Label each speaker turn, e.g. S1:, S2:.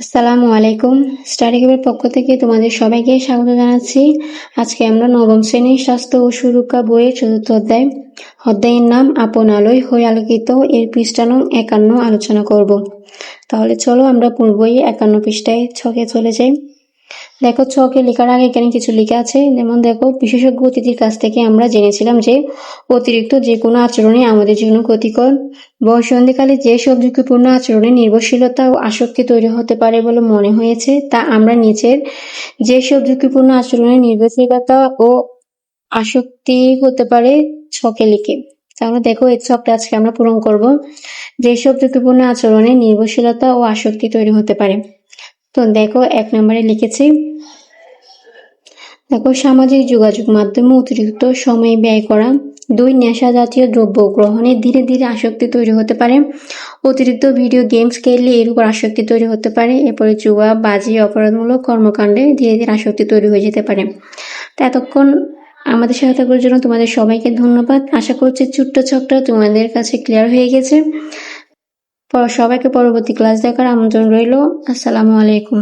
S1: আসসালামু আলাইকুম। স্টাডি গ্রুপের পক্ষ থেকে তোমাদের সবাইকে স্বাগত জানাচ্ছি। আজকে আমরা নবম শ্রেণির স্বাস্থ্য ও সুরক্ষা বইয়ের চতুর্থ অধ্যায়, অধ্যায়ের নাম আপন আলোয় হয়ে আলোকিত। এর পৃষ্ঠানো একান্ন আলোচনা করব। তাহলে চলো আমরা পূর্বই একান্ন পৃষ্ঠায় ছকে চলে যাই। দেখো ছকে লেখার আগে এখানে কিছু লেখা আছে। যেমন দেখো, বিশেষজ্ঞ অতিথির কাছ থেকে আমরা জেনেছিলাম যে অতিরিক্ত যে কোনো আচরণে আমাদের জন্য ক্ষতিকর। বয়সন্ধিকালে যেসব ঝুঁকিপূর্ণ আচরণে নির্ভরশীলতা ও আসক্তি তৈরি হতে পারে বলে মনে হয়েছে, তা আমরা নিচের যেসব ঝুঁকিপূর্ণ আচরণে নির্ভরশীলতা ও আসক্তি হতে পারে ছকে লিখে। তাহলে দেখো, এই ছকটা আজকে আমরা পূরণ করব। যেসব ঝুঁকিপূর্ণ আচরণে নির্ভরশীলতা ও আসক্তি তৈরি হতে পারে। তো দেখো, এক নম্বরে লিখেছি, দেখো, সামাজিক যোগাযোগ মাধ্যমে অতিরিক্ত সময় ব্যয় করা দুই নেশা জাতীয় দ্রব্য গ্রহণে ধীরে ধীরে আসক্তি তৈরি হতে পারে। অতিরিক্ত ভিডিও গেমস খেললে এর উপর আসক্তি তৈরি হতে পারে, এরপরে জুয়া বাজি, অপরাধমূলক কর্মকাণ্ডে ধীরে ধীরে আসক্তি তৈরি হয়ে যেতে পারে। তো এতক্ষণ আমাদের সহায়তা করার জন্য তোমাদের সবাইকে ধন্যবাদ। আশা করছি ছোট্ট ছকটা তোমাদের কাছে ক্লিয়ার হয়ে গেছে। সবাইকে পরবর্তী ক্লাস দেখার আমন্ত্রণ রইল। আসসালামু আলাইকুম।